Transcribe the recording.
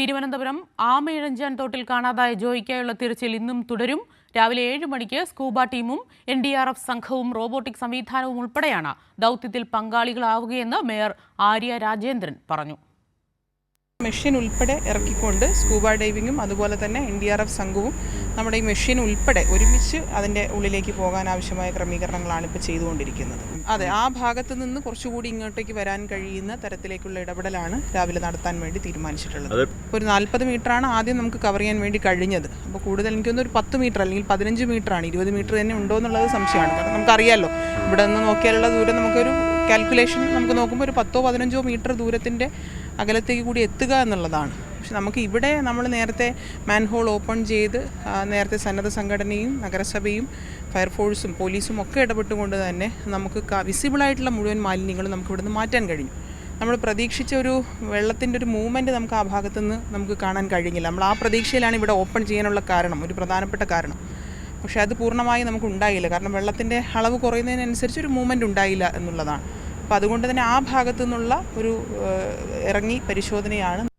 തിരുവനന്തപുരം ആമയിഴഞ്ചാൻ തോട്ടിൽ കാണാതായ ജോയിക്കായുള്ള തിരച്ചിൽ ഇന്നും തുടരും. രാവിലെ ഏഴ് മണിക്ക് സ്കൂബ ടീമും എൻ ഡി ആർ എഫ് സംഘവും റോബോട്ടിക് സംവിധാനവും ഉൾപ്പെടെയാണ് ദൗത്യത്തിൽ പങ്കാളികളാവുകയെന്ന് മേയർ ആര്യ രാജേന്ദ്രൻ പറഞ്ഞു. മെഷീൻ ഉൾപ്പെടെ ഇറക്കിക്കൊണ്ട് സ്കൂബ ഡൈവിങ്ങും അതുപോലെ തന്നെ എൻ ഡി ആർ എഫ് സംഘവും നമ്മുടെ ഈ മെഷീൻ ഉൾപ്പെടെ ഒരുമിച്ച് അതിന്റെ ഉള്ളിലേക്ക് പോകാൻ ആവശ്യമായ ക്രമീകരണങ്ങളാണ് ഇപ്പോൾ ചെയ്തുകൊണ്ടിരിക്കുന്നത്. അതെ ആ ഭാഗത്ത് നിന്ന് കുറച്ചുകൂടി ഇങ്ങോട്ടേക്ക് വരാൻ കഴിയുന്ന തരത്തിലേക്കുള്ള ഇടപെടലാണ് രാവിലെ നടത്താൻ വേണ്ടി തീരുമാനിച്ചിട്ടുള്ളത്. ഒരു നാൽപ്പത് മീറ്ററാണ് ആദ്യം നമുക്ക് കവർ ചെയ്യാൻ വേണ്ടി കഴിഞ്ഞത്. അപ്പോൾ കൂടുതൽ എനിക്കൊന്ന് ഒരു പത്ത് മീറ്റർ അല്ലെങ്കിൽ പതിനഞ്ച് മീറ്ററാണ്. ഇരുപത് മീറ്റർ തന്നെ ഉണ്ടോ എന്നുള്ളത് സംശയമാണ്. കാരണം നമുക്കറിയാമല്ലോ ഇവിടെ നിന്ന് നോക്കിയാലുള്ള ദൂരം നമുക്കൊരു കാൽക്കുലേഷൻ നമുക്ക് നോക്കുമ്പോൾ ഒരു പത്തോ പതിനഞ്ചോ മീറ്റർ ദൂരത്തിന്റെ അകലത്തേക്ക് കൂടി എത്തുക എന്നുള്ളതാണ്. പക്ഷെ നമുക്ക് ഇവിടെ നമ്മൾ നേരത്തെ മാൻഹോൾ ഓപ്പൺ ചെയ്ത് നേരത്തെ സന്നദ്ധ സംഘടനയും നഗരസഭയും ഫയർഫോഴ്സും പോലീസും ഒക്കെ ഇടപെട്ടുകൊണ്ട് തന്നെ നമുക്ക് വിസിബിളായിട്ടുള്ള മുഴുവൻ മാലിന്യങ്ങളും നമുക്ക് ഇവിടുന്ന് മാറ്റാൻ കഴിഞ്ഞു. നമ്മൾ പ്രതീക്ഷിച്ച ഒരു വെള്ളത്തിന്റെ ഒരു മൂവ്മെന്റ് നമുക്ക് ആ ഭാഗത്തുനിന്ന് നമുക്ക് കാണാൻ കഴിഞ്ഞില്ല. നമ്മൾ ആ പ്രതീക്ഷയിലാണ് ഇവിടെ ഓപ്പൺ ചെയ്യാനുള്ള കാരണം ഒരു പ്രധാനപ്പെട്ട കാരണം. പക്ഷേ അത് പൂർണമായി നമുക്ക് ഉണ്ടായില്ല കാരണം വെള്ളത്തിന്റെ അളവ് കുറയുന്നതിനനുസരിച്ച് ഒരു മൂവ്മെന്റ് ഉണ്ടായില്ല എന്നുള്ളതാണ്. അപ്പോൾ അതുകൊണ്ട് തന്നെ ആ ഭാഗത്തു നിന്നുള്ള ഒരു ഇറങ്ങി പരിശോധനയാണ്